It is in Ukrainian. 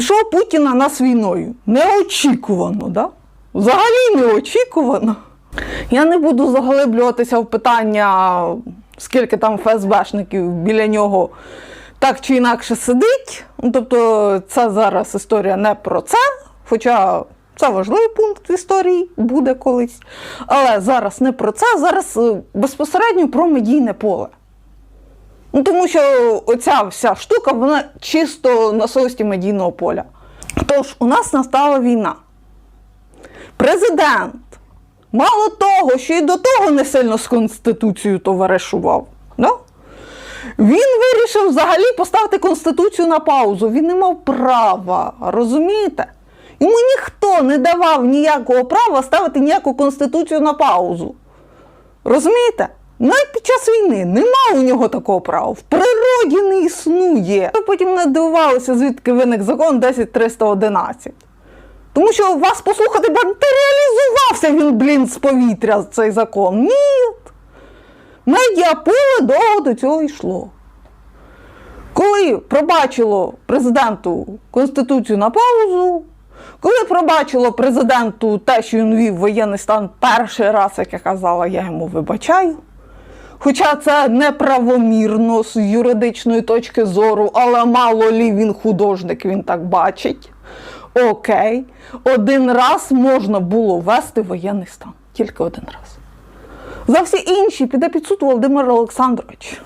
Пішов Путін на нас війною. Неочікувано, да? Взагалі неочікувано. Я не буду заглиблюватися в питання, скільки там ФСБшників біля нього так чи інакше сидить. Ну, Тобто, це зараз історія не про це, хоча це важливий пункт в історії буде колись. Але зараз не про це, зараз е, безпосередньо про медійне поле. Ну, тому що оця вся штука, вона чисто на совісті медійного поля. Тож, у нас настала війна. Президент, мало того, що і до того не сильно з Конституцією товаришував. Да? Він вирішив взагалі поставити Конституцію на паузу. Він не мав права, розумієте? Йому ніхто не давав ніякого права ставити ніяку Конституцію на паузу. Розумієте? Навіть під час війни нема у нього такого права. В природі не існує. Ви потім не дивувалися, звідки виник закон 10311. Тому що вас послухати матеріалізувався він, блін, з повітря цей закон. Ні. Медіаполе довго до цього йшло. Коли пробачило президенту Конституцію на паузу, коли пробачило президенту те, що він вів воєнний стан перший раз, як я казала, я йому вибачаю. Хоча це неправомірно з юридичної точки зору, але мало лі він художник, він так бачить. Окей, один раз можна було ввести воєнний стан. Тільки один раз. За всі інші піде під суд Володимир Олександрович.